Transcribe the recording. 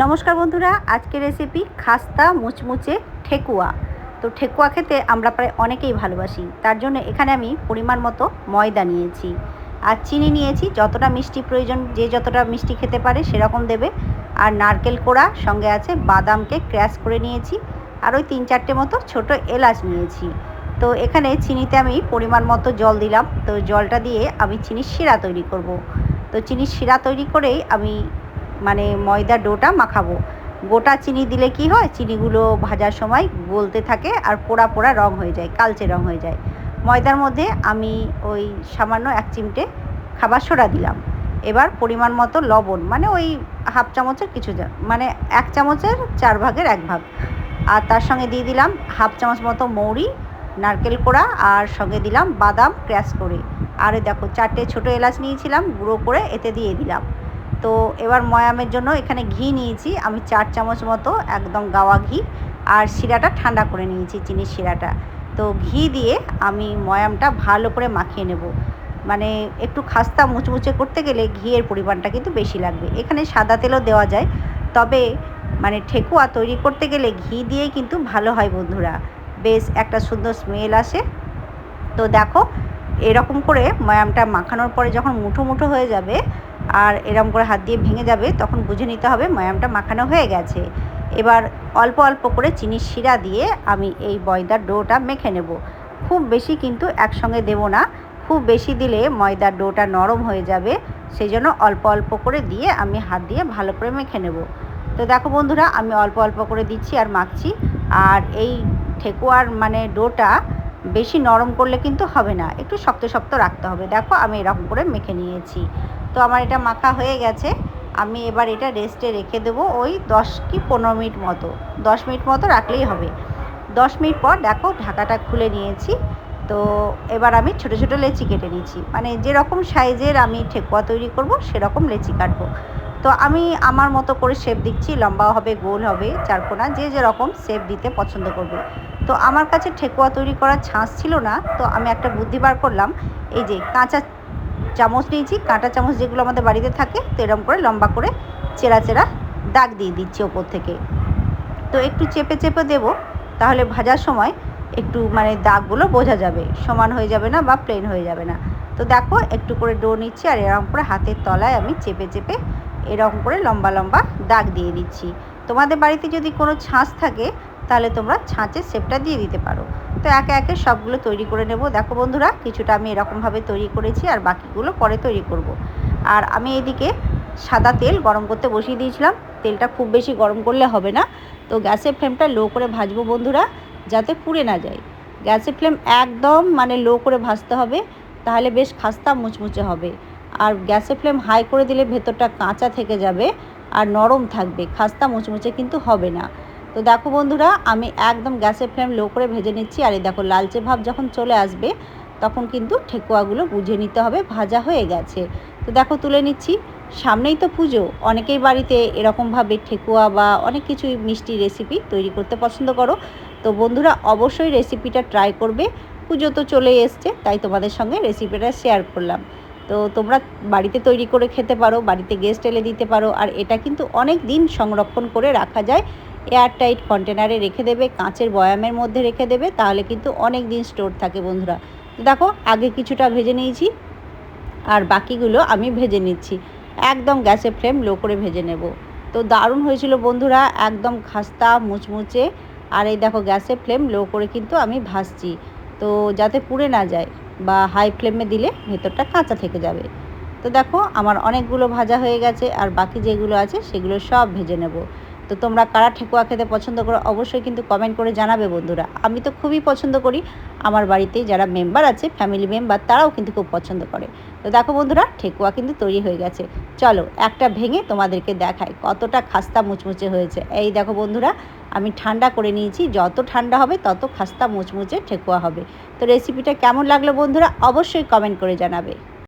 নমস্কার বন্ধুরা, আজকের রেসিপি খাস্তা মুচমুচে ঠেকুয়া। তো ঠেকুয়া খেতে আমরা প্রায় অনেকেই ভালোবাসি, তার জন্য এখানে আমি পরিমাণ মতো ময়দা নিয়েছি। আর চিনি নিয়েছি, যতটা মিষ্টি প্রয়োজন, যে যতটা মিষ্টি খেতে পারে সেরকম দেবে। আর নারকেল কোড়া, সঙ্গে আছে বাদামকে ক্র্যাশ করে নিয়েছি। আর ওই তিন চারটে মতো ছোট এলাচ নিয়েছি। তো এখানে চিনিতে আমি পরিমাণ মতো জল দিলাম। তো জলটা দিয়ে আমি চিনির শিরা তৈরি করব। তো চিনির শিরা তৈরি করেই আমি মানে ময়দা ডোটা মাখাবো। গোটা চিনি দিলে কি হয়? চিনিগুলো ভাজার সময় গলতে থাকে আর পোড়া পোড়া রং হয়ে যায়, কালচে রং হয়ে যায়। ময়দার মধ্যে আমি ওই সামান্য এক চিমটে খাবার সোডা দিলাম। এবার পরিমাণ মতো লবণ মানে ওই হাফ চামচের কিছু মানে এক চামচের চার ভাগের এক ভাগ। আর তার সঙ্গে দিয়ে দিলাম হাফ চামচ মতো মৌরি, নারকেল কোড়া আর সঙ্গে দিলাম বাদাম, ক্র্যাশ করে। আর দেখো, চারটে ছোটো এলাচ নিয়েছিলাম, গুঁড়ো করে এতে দিয়ে দিলাম। তো এবার ময়ামের জন্য এখানে ঘি নিয়েছি। আমি চার চামচ মতো একদম গাওয়া ঘি আর শিরাটা ঠান্ডা করে নিয়েছি, চিনির শিরাটা। তো ঘি দিয়ে আমি ময়ামটা ভালো করে মাখিয়ে নেব। মানে একটু খাস্তা মুচমুচে করতে গেলে ঘিয়ের পরিমাণটা কিন্তু বেশি লাগবে। এখানে সাদা তেলও দেওয়া যায়। তবে মানে ঠেকুয়া তৈরি করতে গেলে ঘি দিয়েই কিন্তু ভালো হয় বন্ধুরা। বেশ একটা সুন্দর স্মেল আসে। তো দেখো, এরকম করে ময়ামটা মাখানোর পরে যখন মুঠো মুঠো হয়ে যাবে আর এরম করে হাত দিয়ে ভেঙে যাবে, তখন বুঝে নিতে হবে ময়ামটা মাখানো হয়ে গেছে। এবার অল্প অল্প করে চিনির শিরা দিয়ে আমি এই ময়দার ডোটা মেখে নেব। খুব বেশি কিন্তু একসঙ্গে দেব না, খুব বেশি দিলে ময়দার ডোটা নরম হয়ে যাবে সেই জন্য অল্প অল্প করে দিয়ে আমি হাত দিয়ে ভালো করে মেখে নেব। তো দেখো বন্ধুরা, আমি অল্প অল্প করে দিচ্ছি আর মাখছি। আর এই ঠেকুয়ার মানে ডোটা বেশি নরম করলে কিন্তু হবে না, একটু শক্ত শক্ত রাখতে হবে। দেখো আমি এরকম করে মেখে নিয়েছি। তো আমার এটা মাখা হয়ে গেছে। আমি এবার এটা রেস্টে রেখে দেবো ওই দশ কি পনেরো মিনিট মতো। দশ মিনিট মতো রাখলেই হবে। দশ মিনিট পর দেখো ঢাকাটা খুলে নিয়েছি। তো এবার আমি ছোটো ছোটো লেচি কেটে নিয়েছি। মানে যেরকম সাইজের আমি ঠেকুয়া তৈরি করব, সেরকম লেচি কাটবো। তো আমি আমার মতো করে শেপ দিচ্ছি লম্বা হবে, গোল হবে, চারকোনা, যে যেরকম শেপ দিতে পছন্দ করবে। তো আমার কাছে ঠেকুয়া তৈরি করার ছাঁচ ছিল না, তো আমি একটা বুদ্ধি বার করলাম, এই যে কাঁচা চামচ নিয়েছি, কাঁটা চামচ যেগুলো আমাদের বাড়িতে থাকে, তো এরম করে লম্বা করে চেরা চেরা দাগ দিয়ে দিচ্ছি ওপর থেকে। তো একটু চেপে চেপে দেব, তাহলে ভাজার সময় একটু মানে দাগগুলো বোঝা যাবে, সমান হয়ে যাবে না বা প্লেন হয়ে যাবে না। তো দেখো, একটু করে ডো নিচ্ছি আর এরকম করে হাতের তলায় আমি চেপে চেপে এরকম করে লম্বা লম্বা দাগ দিয়ে দিচ্ছি। তোমাদের বাড়িতে যদি কোনো ছাঁচ থাকে তাহলে তোমরা ছাঁচের শেপটা দিয়ে দিতে পারো। তো একে একে সবগুলো তৈরি করে নেব। দেখো বন্ধুরা, কিছুটা আমি এরকমভাবে তৈরি করেছি আর বাকিগুলো পরে তৈরি করব। আর আমি এদিকে সাদা তেল গরম করতে বসিয়ে দিয়েছিলাম। তেলটা খুব বেশি গরম করলে হবে না। তো গ্যাসের ফ্লেমটা লো করে ভাজবো বন্ধুরা, যাতে পুড়ে না যায়। গ্যাসের ফ্লেম একদম মানে লো করে ভাজতে হবে, তাহলে বেশ খাস্তা মুচমুচে হবে। আর গ্যাসের ফ্লেম হাই করে দিলে ভেতরটা কাঁচা থেকে যাবে আর নরম থাকবে। খাস্তা মুচমুচে কিন্তু হবে না। তো দেখো বন্ধুরা, আমি একদম গ্যাসের ফ্লেম লো করে ভেজে নিচ্ছি, আর এই দেখো লালচে ভাব যখন চলে আসবে, তখন কিন্তু ঠেকুয়াগুলো বুঝে নিতে হবে, ভাজা হয়ে গেছে। তো দেখো তুলে নিচ্ছি। সামনেই তো পুজো, অনেকেই বাড়িতে এরকমভাবে ঠেকুয়া বা অনেক কিছুই মিষ্টি রেসিপি তৈরি করতে পছন্দ করো। তো বন্ধুরা, অবশ্যই রেসিপিটা ট্রাই করবে। পুজো তো চলে এসছে, তাই তোমাদের সঙ্গে রেসিপিটা শেয়ার করলাম। তো তোমরা বাড়িতে তৈরি করে খেতে পারো, বাড়িতে গেস্ট এলে দিতে পারো, আর এটা কিন্তু অনেক দিন সংরক্ষণ করে রাখা যায়। এয়ারটাইট কন্টেনারে রেখে দেবে, কাঁচের বয়ামের মধ্যে রেখে দেবে, তাহলে কিন্তু অনেক দিন স্টোর থাকে বন্ধুরা। দেখো, আগে কিছুটা ভেজে নিয়েছি, আর বাকিগুলো আমি ভেজে নিচ্ছি। একদম গ্যাসের ফ্লেম লো করে ভেজে নেব। তো দারুণ হয়েছিল বন্ধুরা, একদম খাস্তা, মুচমুচে, আর এই দেখো গ্যাসের ফ্লেম লো করে কিন্তু আমি ভাজছি। তো যাতে পুড়ে না যায় বা হাই ফ্লেমে দিলে ভেতরটা কাঁচা থেকে যাবে। তো দেখো, আমার অনেকগুলো ভাজা হয়ে গেছে, আর বাকি যেগুলো আছে সেগুলো সব ভেজে নেব। তো তোমরা কারা ঠেকুয়া খেতে পছন্দ করো অবশ্যই কিন্তু কমেন্ট করে জানাবে বন্ধুরা। আমি তো খুবই পছন্দ করি। আমার বাড়িতে যারা মেম্বার আছে ফ্যামিলি মেম্বার তারাও কিন্তু খুব পছন্দ করে। তো দেখো বন্ধুরা, ঠেকুয়া কিন্তু তৈরি হয়ে গেছে। চলো, একটা ভেঙে তোমাদেরকে দেখায় কতটা খাস্তা মুচমুচে হয়েছে। এই দেখো বন্ধুরা, আমি ঠান্ডা করে নিয়েছি। যত ঠান্ডা হবে, তত খাস্তা মুচমুচে ঠেকুয়া হবে। তো রেসিপিটা কেমন লাগল বন্ধুরা, অবশ্যই কমেন্ট করে জানাবে।